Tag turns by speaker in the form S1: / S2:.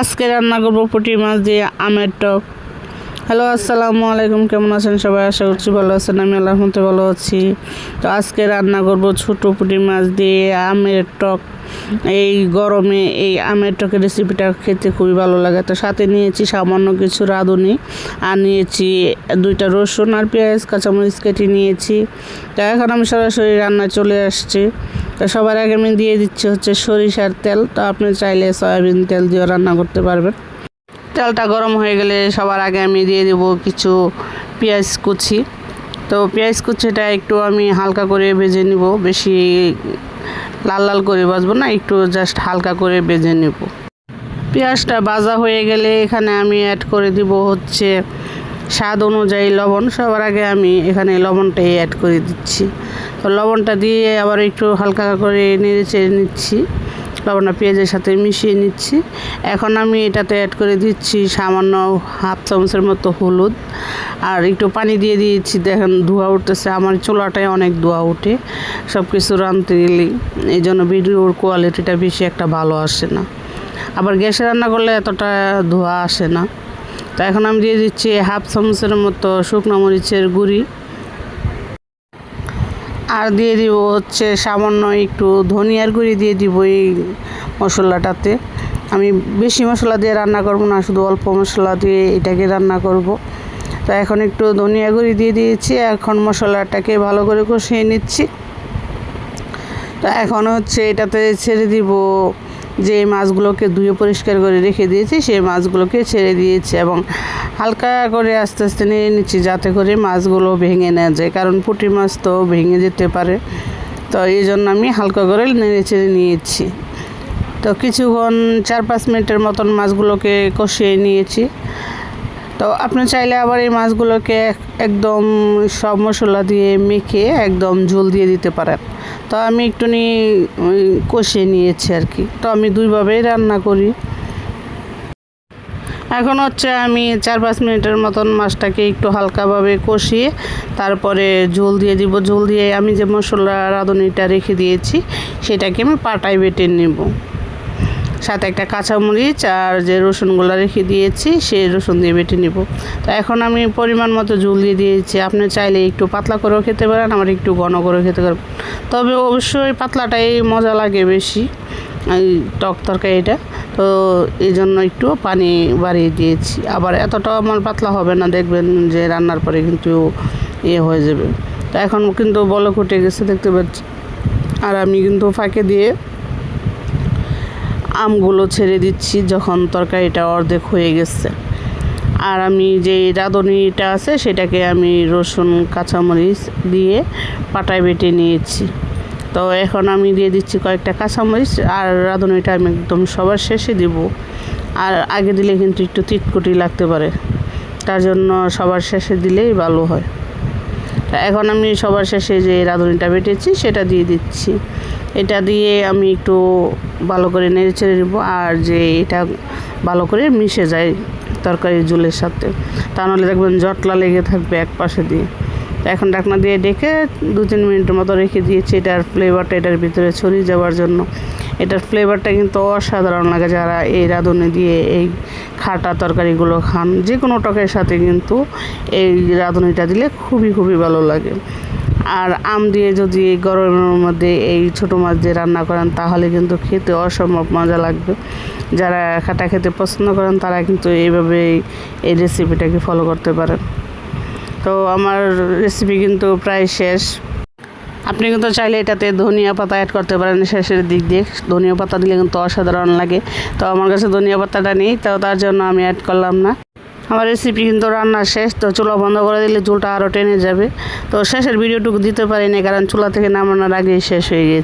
S1: আজকে রান্না করব পুঁটি মাছ দিয়ে আমের টক। হ্যালো আসসালামু আলাইকুম, কেমন আছেন সবাই? আশা করছি ভালো আছেন, আমি আল্লাহর মধ্যে ভালো আছি। তো আজকে রান্না করব ছোটো পুঁটি মাছ দিয়ে আমের টক। এই গরমে এই আমের টকের রেসিপিটা খেতে খুবই ভালো লাগে। তো সাথে নিয়েছি সামান্য কিছু রাঁধুনি, আর নিয়েছি দুইটা রসুন আর পেঁয়াজ, কাঁচামরিচ কেটে নিয়েছি। তো এখন আমি সরাসরি রান্না চলে আসছি। তো সবার আগে আমি দিয়ে দিচ্ছি হচ্ছে সরিষার তেল। তো আপনি চাইলে সয়াবিন তেল দিয়েও রান্না করতে পারবেন। তেলটা গরম হয়ে গেলে সবার আগে আমি দিয়ে দেব কিছু পেঁয়াজ কুচি। তো পেঁয়াজ কুচিটা একটু আমি হালকা করে ভেজে নিব। বেশি লাল লাল করে ভাজবো না, একটু জাস্ট হালকা করে ভেজে নেব। পেঁয়াজটা ভাজা হয়ে গেলে এখানে আমি অ্যাড করে দিব হচ্ছে স্বাদ অনুযায়ী লবণ। সবার আগে আমি এখানে লবণটাই অ্যাড করে দিচ্ছি। তো লবণটা দিয়ে আবার একটু হালকা করে নেড়ে চেড়ে নিচ্ছি। লবণটা পেঁয়াজের সাথে মিশিয়ে নিচ্ছি। এখন আমি এটাতে অ্যাড করে দিচ্ছি সামান্য হাফ চামচের মতো হলুদ। আর একটু পানি দিয়ে দিয়েছি। দেখেন ধোয়া উঠতেছে। আমার চুলাটায় অনেক ধোয়া ওঠে। সব কিছু রাঁধতে গেলেই এই জন্য ভিডিওর কোয়ালিটিটা বেশি একটা ভালো আসে না। আবার গ্যাসে রান্না করলে এতটা ধোয়া আসে না। তো এখন আমি দিয়ে দিচ্ছি হাফ চামচের মতো শুকনো মরিচের গুঁড়ি। আর দিয়ে দিব হচ্ছে সামান্য একটু ধনিয়ার গুঁড়ি দিয়ে দিব এই মশলাটাতে। আমি বেশি মশলা দিয়ে রান্না করব না, শুধু অল্প মশলা দিয়ে এটাকে রান্না করব। তো এখন একটু ধনিয়া গুঁড়ি দিয়ে দিয়েছি, এখন মশলাটাকে ভালো করে কষিয়ে নিচ্ছি। তো এখন হচ্ছে এটাতে ছেড়ে দিব যে মাছগুলোকে ধুয়ে পরিষ্কার করে রেখে দিয়েছি, সেই মাছগুলোকে ছেড়ে দিয়েছি এবং হালকা করে আস্তে আস্তে নিয়ে নিচ্ছি যাতে করে মাছগুলো ভেঙে না যায়, কারণ পুঁটি মাছ তো ভেঙে যেতে পারে। তো এই জন্য আমি হালকা করে নেড়ে ছেড়ে নিয়েছি। তো কিছুক্ষণ চার পাঁচ মিনিটের মতন মাছগুলোকে কষিয়ে নিয়েছি। তো আপনি চাইলে আবার এই মাছগুলোকে এক- একদম সব মশলা দিয়ে মেখে একদম ঝোল দিয়ে দিতে পারেন। তো আমি একটু ওই কষিয়ে নিয়েছি আর কি। তো আমি দুইভাবেই রান্না করি। এখন হচ্ছে আমি চার পাঁচ মিনিটের মতন মাছটাকে একটু হালকাভাবে কষিয়ে তারপরে ঝোল দিয়ে দিব। ঝোল দিয়ে আমি যে মশলা রাঁধুনিটা রেখে দিয়েছি, সেটাকে আমি পাটায় বেটে নেব। সাথে একটা কাঁচামরিচ আর যে রসুনগুলো রেখে দিয়েছি, সেই রসুন দিয়ে বেটে নিব। তো এখন আমি পরিমাণ মতো ঝোল দিয়ে দিয়েছি। আপনি চাইলে একটু পাতলা করেও খেতে পারেন আমার একটু ঘন করেও খেতে পারেন। তবে অবশ্যই পাতলাটাই মজা লাগে বেশি, এই টক তরকারিটা। তো এই জন্য একটু পানি বাড়িয়ে দিয়েছি। আবার এতটাও আমার পাতলা হবে না, দেখবেন যে রান্নার পরে কিন্তু ইয়ে হয়ে যাবে। তো এখন কিন্তু বলক উঠে গেছে, দেখতে পাচ্ছি আর আমি কিন্তু ফাঁকে দিয়ে আমগুলো ছেড়ে দিচ্ছি যখন তরকারিটা অর্ধেক হয়ে গেছে। আর আমি যে রাঁধুনিটা আছে, সেটাকে আমি রসুন, কাঁচামরিচ দিয়ে পাটায় বেটে নিয়েছি। তো এখন আমি দিয়ে দিচ্ছি কয়েকটা কাঁচামরিচ আর রাঁধুনিটা আমি একদম সবার শেষে দিব। আর আগে দিলে কিন্তু একটু তিটকুটি লাগতে পারে। তার জন্য সবার শেষে দিলেই ভালো হয়। এখন আমি সবার শেষে যে রাঁধুনিটা বেটেছি, সেটা দিয়ে দিচ্ছি। এটা দিয়ে আমি একটু ভালো করে নেড়ে ছেড়ে নেব, আর যে এটা ভালো করে মিশে যায় তরকারি জুলের সাথে। তা নাহলে দেখবেন জটলা লেগে থাকবে এক পাশে দিয়ে। তো এখন ঢাকনা দিয়ে ডেকে দু তিন মিনিটের মতো রেখে দিয়েছি। এটার ফ্লেভারটা এটার ভিতরে ছড়িয়ে যাওয়ার জন্য। এটার ফ্লেভারটা কিন্তু অসাধারণ লাগে যারা এই রাঁধুনি দিয়ে এই খাটা তরকারিগুলো খান। যে কোনো টকের সাথে কিন্তু এই রাঁধুনিটা দিলে খুবই খুবই ভালো লাগে। আর আম দিয়ে যদি গরমের মধ্যে এই ছোটো মাছ দিয়ে রান্না করেন, তাহলে কিন্তু খেতে অসম্ভব মজা লাগবে। যারা খাটা খেতে পছন্দ করেন, তারা কিন্তু এইভাবে এই রেসিপিটাকে ফলো করতে পারেন। তো আমার রেসিপি কিন্তু প্রায় শেষ। আপনি কিন্তু চাইলে এটাতে ধনিয়া পাতা অ্যাড করতে পারেন, শেষের দিক দিয়ে। ধনিয়া পাতা দিলে কিন্তু অসাধারণ লাগে। তো আমার কাছে ধনিয়া পাতাটা নেই, তো তার জন্য আমি অ্যাড করলাম না। আমার রেসিপি কিন্তু রান্না শেষ, তো চুলা বন্ধ করে দিলে চুলটা আরও টেনে যাবে। তো শেষের ভিডিওটুকু দিতে পারিনি, কারণ চুলা থেকে নামানোর আগেই শেষ হয়ে গেছে।